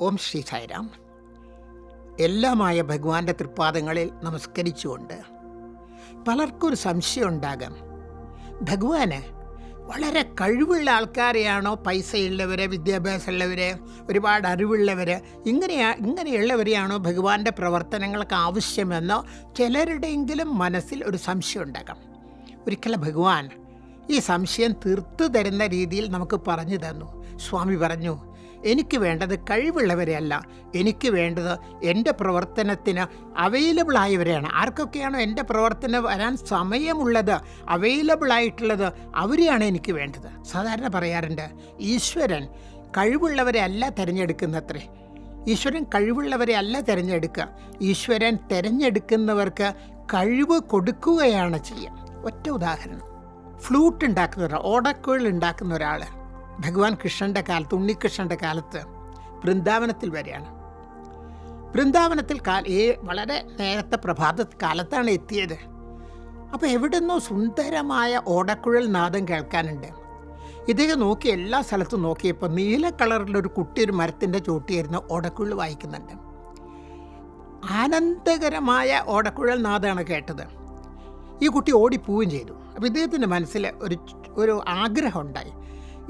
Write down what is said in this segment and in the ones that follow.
ഓം ശ്രീ സായിരാം. എല്ലാമായ ഭഗവാന്റെ തൃപ്പാദങ്ങളിൽ നമസ്കരിച്ചുകൊണ്ട് പലർക്കും ഒരു സംശയം ഉണ്ടാകാം ഭഗവാന് വളരെ കഴിവുള്ള ആൾക്കാരെയാണോ? പൈസയുള്ളവരെ വിദ്യാഭ്യാസമുള്ളവരെ ഒരുപാട് അറിവുള്ളവർ ഇങ്ങനെയാ ഇങ്ങനെയുള്ളവരെയാണോ ഭഗവാന്റെ പ്രവർത്തനങ്ങൾക്ക് ആവശ്യമെന്നോ ചിലരുടെയെങ്കിലും മനസ്സിൽ ഒരു സംശയം ഉണ്ടാകാം ഒരിക്കലും ഭഗവാൻ ഈ സംശയം തീർത്തു തരുന്ന രീതിയിൽ നമുക്ക് പറഞ്ഞു തന്നു. സ്വാമി പറഞ്ഞു എനിക്ക് വേണ്ടത് കഴിവുള്ളവരെയല്ല എനിക്ക് വേണ്ടത് എന്റെ പ്രവർത്തനത്തിന് അവൈലബിൾ ആയവരെയാണ്. ആർക്കൊക്കെയാണോ എന്റെ പ്രവർത്തനം വരാൻ സമയമുള്ളത് അവൈലബിൾ ആയിട്ടുള്ളത് അവരെയാണ് എനിക്ക് വേണ്ടത്. സാധാരണ പറയാറുണ്ട് ഈശ്വരൻ കഴിവുള്ളവരെ അല്ല തിരഞ്ഞെടുക്കുന്നത്രേ. ഈശ്വരൻ കഴിവുള്ളവരെ അല്ല തിരഞ്ഞെടുക്കുക. ഈശ്വരൻ തിരഞ്ഞെടുക്കുന്നവർക്ക് കഴിവ് കൊടുക്കുകയാണ് ചെയ്യുക. ഒറ്റ ഉദാഹരണം. ഫ്ലൂട്ട് ഉണ്ടാക്കുന്ന ഒരാൾ ഓടക്കുഴൽ ഉണ്ടാക്കുന്ന ഒരാൾ ഭഗവാൻ കൃഷ്ണന്റെ കാലത്ത് ഉണ്ണികൃഷ്ണന്റെ കാലത്ത് വൃന്ദാവനത്തിൽ വരെയാണ്. വൃന്ദാവനത്തിൽ കാല ഏ വളരെ നേരത്തെ പ്രഭാത കാലത്താണ് എത്തിയത്. അപ്പോൾ എവിടുന്നോ സുന്ദരമായ ഓടക്കുഴൽ നാദം കേൾക്കാനുണ്ട്. ഇദ്ദേഹം നോക്കി എല്ലാ സ്ഥലത്തും നോക്കിയപ്പോൾ നീല കളറിലൊരു കുട്ടി ഒരു മരത്തിന്റെ ചോട്ടിയായിരുന്നു ഓടക്കുഴൽ വായിക്കുന്നുണ്ട്. ആനന്ദകരമായ ഓടക്കുഴൽ നാദമാണ് കേട്ടത്. ഈ കുട്ടി ഓടിപ്പോവുകയും ചെയ്തു. അപ്പോൾ ഇദ്ദേഹത്തിന്റെ മനസ്സിൽ ഒരു ഒരു ആഗ്രഹം ഉണ്ടായി.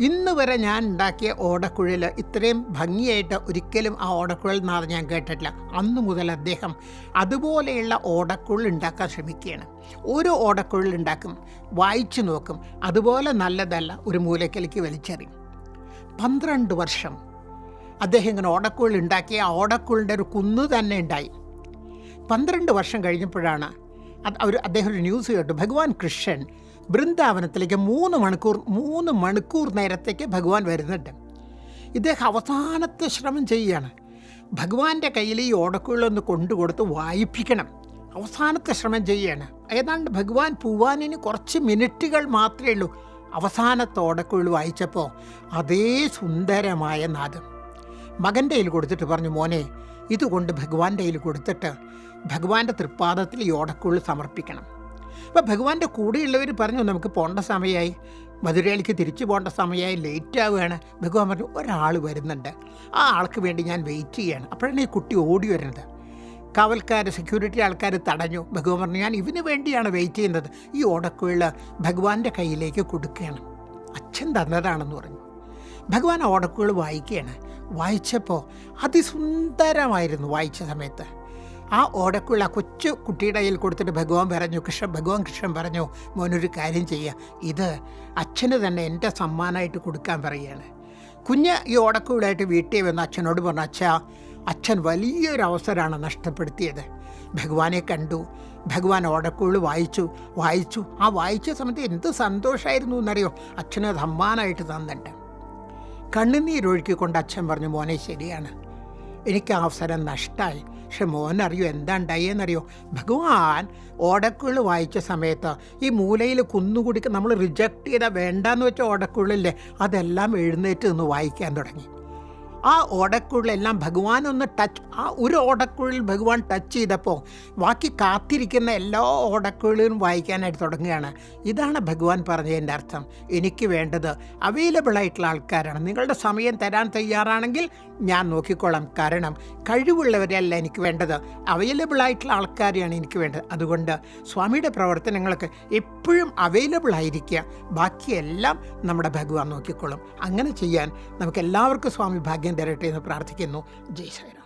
ഇന്ന് വരെ ഞാൻ ഉണ്ടാക്കിയ ഓടക്കുഴൽ ഇത്രയും ഭംഗിയായിട്ട് ഒരിക്കലും ആ ഓടക്കുഴൽ നാഥ ഞാൻ കേട്ടിട്ടില്ല. അന്നു മുതൽ അദ്ദേഹം അതുപോലെയുള്ള ഓടക്കുഴൽ ഉണ്ടാക്കാൻ ശ്രമിക്കുകയാണ്. ഓരോ ഓടക്കുഴൽ ഉണ്ടാക്കും വായിച്ചു നോക്കും അതുപോലെ നല്ലതല്ല ഒരു മൂലക്കലേക്ക് വലിച്ചെറിയും. പന്ത്രണ്ട് വർഷം അദ്ദേഹം ഇങ്ങനെ ഓടക്കുഴൽ ഉണ്ടാക്കി ആ ഓടക്കുഴലിന്റെ ഒരു കുന്ന് തന്നെ ഉണ്ടായി. പന്ത്രണ്ട് വർഷം കഴിഞ്ഞപ്പോഴാണ് അവർ അദ്ദേഹം ഒരു ന്യൂസ് കേട്ടു ഭഗവാൻ കൃഷ്ണൻ ബൃന്ദാവനത്തിലേക്ക് മൂന്ന് മണിക്കൂർ മൂന്ന് മണിക്കൂർ നേരത്തേക്ക് ഭഗവാൻ വരുന്നുണ്ട്. ഇദ്ദേഹം അവസാനത്തെ ശ്രമം ചെയ്യുകയാണ്. ഭഗവാന്റെ കയ്യിൽ ഈ ഓടക്കുകളൊന്ന് കൊണ്ടുകൊടുത്ത് വായിപ്പിക്കണം. അവസാനത്തെ ശ്രമം ചെയ്യുകയാണ്. ഏതാണ്ട് ഭഗവാൻ പൂവാനിന് കുറച്ച് മിനിറ്റുകൾ മാത്രമേ ഉള്ളൂ. അവസാനത്തെ ഓടക്കുഴൽ വായിച്ചപ്പോൾ അതേ സുന്ദരമായ നാദം. മകന്റെ കയ്യിൽ കൊടുത്തിട്ട് പറഞ്ഞു മോനെ ഇതുകൊണ്ട് ഭഗവാന്റെ കയ്യിൽ കൊടുത്തിട്ട് ഭഗവാന്റെ തൃപ്പാദത്തിൽ ഈ ഓടക്കുഴൽ സമർപ്പിക്കണം. അപ്പോൾ ഭഗവാന്റെ കൂടെയുള്ളവർ പറഞ്ഞു നമുക്ക് പോകേണ്ട സമയമായി മധുരയിലേക്ക് തിരിച്ചു പോകേണ്ട സമയമായി ലേറ്റ് ആവുകയാണ്. ഭഗവാൻ പറഞ്ഞു ഒരാൾ വരുന്നുണ്ട്. ആ ആൾക്ക് വേണ്ടി ഞാൻ വെയിറ്റ് ചെയ്യാണ്. അപ്പോഴാണ് ഈ കുട്ടി ഓടി വരുന്നത്. കാവൽക്കാർ സെക്യൂരിറ്റി ആൾക്കാർ തടഞ്ഞു. ഭഗവാൻ പറഞ്ഞു ഞാൻ ഇവന് വേണ്ടിയാണ് വെയിറ്റ് ചെയ്യുന്നത്. ഈ ഓടക്കുഴൽ ഭഗവാന്റെ കയ്യിലേക്ക് കൊടുക്കുകയാണ്. അച്ഛൻ തന്നതാണെന്ന് പറഞ്ഞു. ഭഗവാൻ ഓടക്കുകൾ വായിക്കുകയാണ്. വായിച്ചപ്പോൾ അതിസുന്ദരമായിരുന്നു വായിച്ച സമയത്ത്. ആ ഓടക്കുള്ള കൊച്ചു കുട്ടിയുടെ കയ്യിൽ കൊടുത്തിട്ട് ഭഗവാൻ പറഞ്ഞു കൃഷ്ണൻ ഭഗവാൻ കൃഷ്ണൻ പറഞ്ഞു മോനൊരു കാര്യം ചെയ്യുക ഇത് അച്ഛന് തന്നെ എന്റെ സമ്മാനമായിട്ട് കൊടുക്കാൻ പറയുകയാണ്. കുഞ്ഞ് ഈ ഓടക്കുള്ളായിട്ട് വീട്ടിൽ വന്ന് അച്ഛനോട് പറഞ്ഞു അച്ഛ അച്ഛൻ വലിയൊരു അവസരമാണ് നഷ്ടപ്പെടുത്തിയത്. ഭഗവാനെ കണ്ടു ഭഗവാൻ ഓടക്കുകൾ വായിച്ചു വായിച്ചു. ആ വായിച്ച സമയത്ത് എന്ത് സന്തോഷമായിരുന്നു എന്നറിയോ? അച്ഛന് സമ്മാനമായിട്ട് തന്നിട്ട് കണ്ണുനീരൊഴുക്കിക്കൊണ്ട് അച്ഛൻ പറഞ്ഞു മോനെ ശരിയാണ്. എനിക്ക് ആ അവസരം നഷ്ടമായി പക്ഷെ മോനറിയോ എന്താ ഉണ്ടായെന്നറിയോ ഭഗവാൻ ഓടക്കുകൾ വായിച്ച സമയത്ത് ഈ മൂലയിൽ കുന്നുകുടിക്ക് നമ്മൾ റിജക്റ്റ് ചെയ്താൽ വേണ്ടെന്ന് വെച്ച ഓടക്കുള്ളില്ലേ അതെല്ലാം എഴുന്നേറ്റ് നിന്ന് വായിക്കാൻ തുടങ്ങി. ആ ഓടക്കുഴലെല്ലാം ഭഗവാൻ ഒന്ന് ടച്ച് ആ ഒരു ഓടക്കുഴൽ ഭഗവാൻ ടച്ച് ചെയ്തപ്പോൾ ബാക്കി കാത്തിരിക്കുന്ന എല്ലാ ഓടക്കുഴലും വായിക്കാനായിട്ട് തുടങ്ങുകയാണ്. ഇതാണ് ഭഗവാൻ പറഞ്ഞതിന്റെ അർത്ഥം. എനിക്ക് വേണ്ടത് അവൈലബിൾ ആയിട്ടുള്ള ആൾക്കാരാണ്. നിങ്ങളുടെ സമയം തരാൻ തയ്യാറാണെങ്കിൽ ഞാൻ നോക്കിക്കോളാം. കാരണം കഴിവുള്ളവരെയല്ല എനിക്ക് വേണ്ടത്. അവൈലബിൾ ആയിട്ടുള്ള ആൾക്കാരെയാണ് എനിക്ക് വേണ്ടത്. അതുകൊണ്ട് സ്വാമിയുടെ പ്രവർത്തനങ്ങൾക്ക് എപ്പോഴും അവൈലബിൾ ആയിരിക്കുക. ബാക്കിയെല്ലാം നമ്മുടെ ഭഗവാൻ നോക്കിക്കോളും അങ്ങനെ ചെയ്യാൻ നമുക്ക് എല്ലാവർക്കും സ്വാമി ഭാഗ്യം തരട്ടെ എന്ന് പ്രാർത്ഥിക്കുന്നു ജയ്